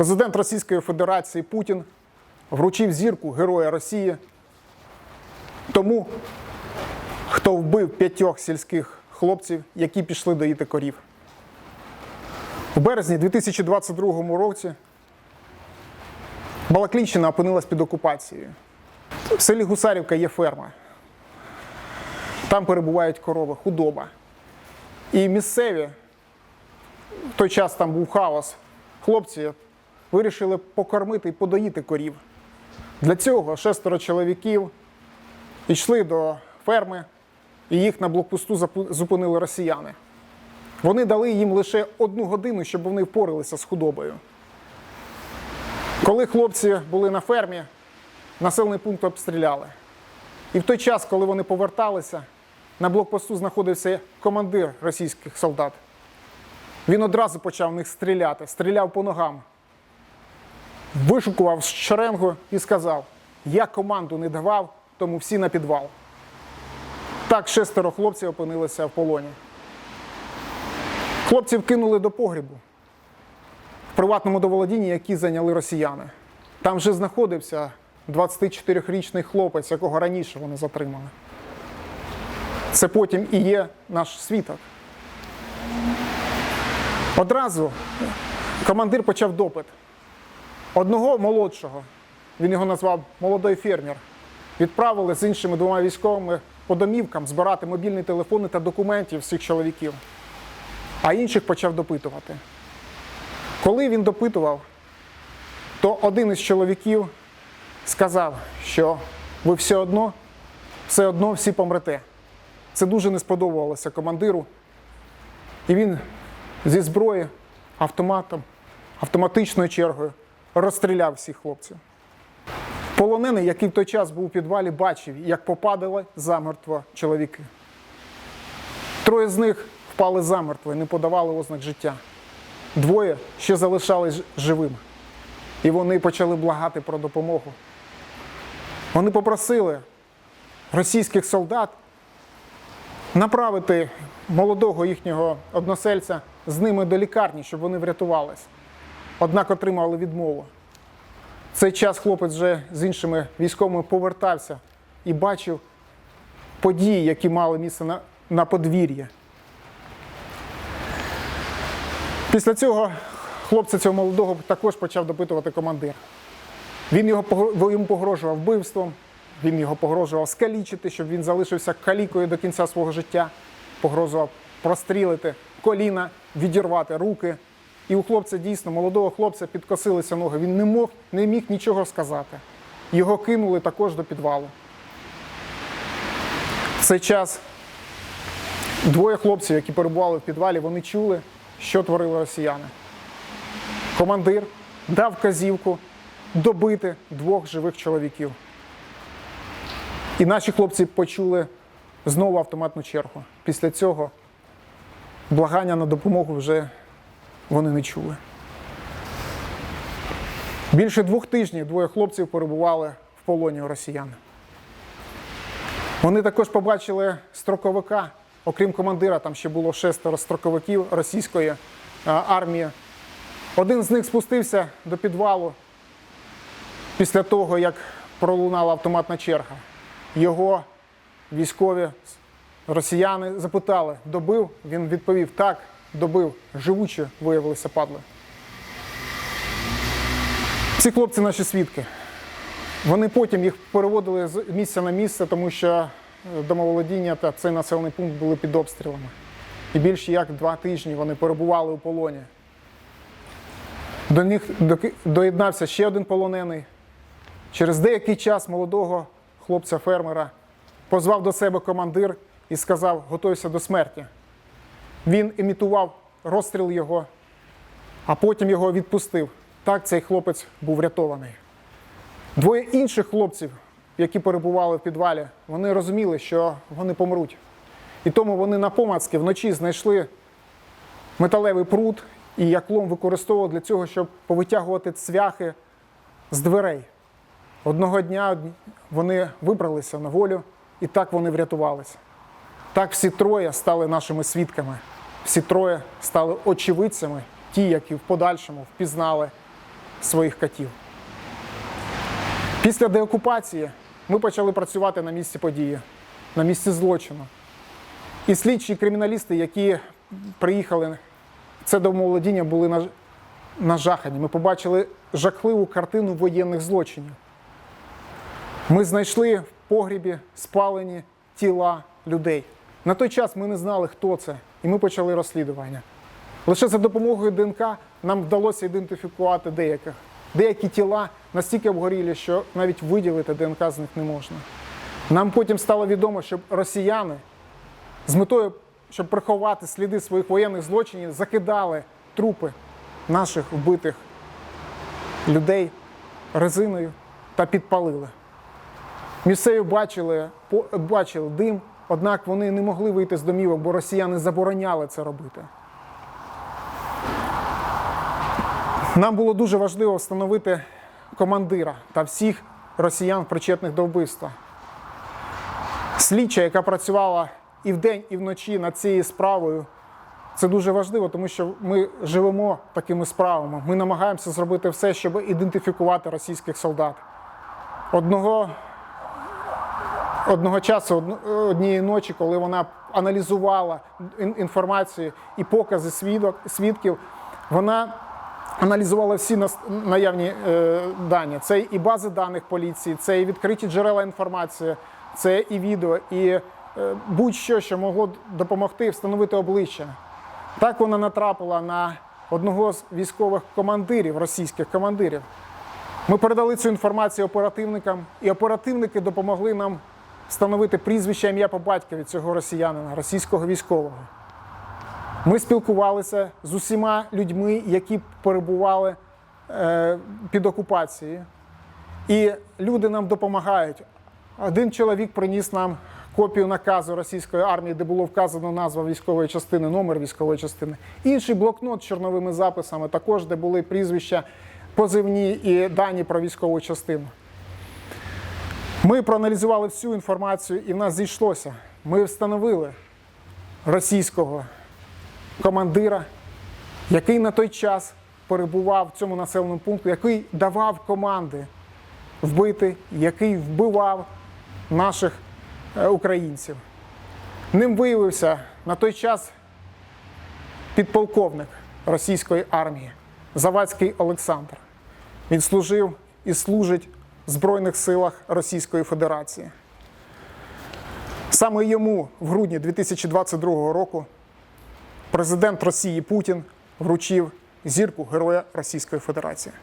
Президент Російської Федерації Путін вручив зірку Героя Росії тому, хто вбив п'ятьох сільських хлопців, які пішли доїти корів. У березні 2022 році Балаклінщина опинилась під окупацією. В селі Гусарівка є ферма. Там перебувають корови, худоба. І місцеві, в той час там був хаос, хлопці вирішили покормити і подоїти корів. Для цього шестеро чоловіків йшли до ферми, і їх на блокпосту зупинили росіяни. Вони дали їм лише одну годину, щоб вони впоралися з худобою. Коли хлопці були на фермі, населений пункт обстріляли. І в той час, коли вони поверталися, на блокпосту знаходився командир російських солдат. Він одразу почав в них стріляти, стріляв по ногам. Вишукував шеренгу і сказав: Я команду не давав, тому всі на підвал. Так шестеро хлопців опинилися в полоні. Хлопців кинули до погрібу в приватному доволодінні, який зайняли росіяни. Там вже знаходився 24-річний хлопець, якого раніше вони затримали. Це потім і є наш світок. Одразу командир почав допит. Одного молодшого, він його назвав молодий фермер, відправили з іншими двома військовими по домівкам збирати мобільні телефони та документів всіх чоловіків, а інших почав допитувати. Коли він допитував, то один із чоловіків сказав, що ви все одно, все одно всі помрете. Це дуже не сподобалося командиру. І він зі зброї, автоматом, автоматичною чергою розстріляв всіх хлопців. Полонений, який в той час був у підвалі, бачив, як попадали замертво чоловіки. Троє з них впали замертво і не подавали ознак життя. Двоє ще залишались живими. І вони почали благати про допомогу. Вони попросили російських солдат направити молодого їхнього односельця з ними до лікарні, щоб вони врятувались. Однак отримали відмову. В цей час хлопець вже з іншими військовими повертався і бачив події, які мали місце на, на подвір'ї. Після цього хлопця цього молодого також почав допитувати командир. Він його йому погрожував вбивством, він його погрожував скалічити, щоб він залишився калікою до кінця свого життя, погрожував прострілити коліна, відірвати руки. І у хлопця дійсно, молодого хлопця, підкосилися ноги. Він не мог, не міг нічого сказати. Його кинули також до підвалу. В цей час двоє хлопців, які перебували в підвалі, вони чули, що творили росіяни. Командир дав вказівку добити двох живих чоловіків. І наші хлопці почули знову автоматну чергу. Після цього благання на допомогу вже вони не чули. Більше двох тижнів двоє хлопців перебували в полоні у росіян. Вони також побачили строковика, окрім командира, там ще було шестеро строковиків російської е, армії. Один з них спустився до підвалу після того, як пролунала автоматна черга. Його військові росіяни запитали, добив? Він відповів, так, добив. Живучі виявилися падли. Ці хлопці наші свідки. Вони потім їх переводили з місця на місце, тому що е, домоволодіння та цей населений пункт були під обстрілами. І більше як два тижні вони перебували у полоні. До них доєднався ще один полонений. Через деякий час молодого хлопця-фермера позвав до себе командир і сказав: готуйся до смерті. Він імітував розстріл його, а потім його відпустив. Так цей хлопець був врятований. Двоє інших хлопців, які перебували в підвалі, вони розуміли, що вони помруть. І тому вони напомацки вночі знайшли металевий прут і як лом використовували для цього, щоб повитягувати цвяхи з дверей. Одного дня вони вибралися на волю, і так вони врятувалися. Так всі троє стали нашими свідками. Всі троє стали очевидцями, ті, які в подальшому впізнали своїх котів. Після деокупації ми почали працювати на місці події, на місці злочину. І слідчі криміналісти, які приїхали це домоволодіння, були наж- нажахані. Ми побачили жахливу картину воєнних злочинів. Ми знайшли в погрібі спалені тіла людей. На той час ми не знали, хто це, і ми почали розслідування. Лише за допомогою ДНК нам вдалося ідентифікувати деяких. Деякі тіла настільки обгорілі, що навіть виділити ДНК з них не можна. Нам потім стало відомо, що росіяни з метою, щоб приховати сліди своїх воєнних злочинів, закидали трупи наших вбитих людей резиною та підпалили. Місцеві бачили, бачили дим, однак вони не могли вийти з домівок, бо росіяни забороняли це робити. Нам було дуже важливо встановити командира та всіх росіян, причетних до вбивства. Слідча, яка працювала і вдень, і вночі над цією справою, це дуже важливо, тому що ми живемо такими справами. Ми намагаємося зробити все, щоб ідентифікувати російських солдат. Одного, одного часу, однієї ночі, коли вона аналізувала інформацію і покази свідок, свідків, вона аналізувала всі наявні е, дані. Це і бази даних поліції, це і відкриті джерела інформації, це і відео, і е, будь-що, що могло допомогти встановити обличчя. Так вона натрапила на одного з військових командирів, російських командирів. Ми передали цю інформацію оперативникам, і оперативники допомогли нам встановити прізвище ім'я по батькові цього росіянина, російського військового. Ми спілкувалися з усіма людьми, які перебували е, під окупацією. І люди нам допомагають. Один чоловік приніс нам копію наказу російської армії, де було вказано назва військової частини, номер військової частини. Інший блокнот з чорновими записами, також де були прізвища, позивні і дані про військову частину. Ми проаналізували всю інформацію і в нас зійшлося. Ми встановили російського командира, який на той час перебував в цьому населеному пункту, який давав команди вбити, який вбивав наших е, українців. Ним виявився на той час підполковник російської армії Завадський Олександр. Він служив і служить Збройних силах Російської Федерації. Саме йому в грудні 2022 року президент Росії Путін вручив зірку Героя Російської Федерації.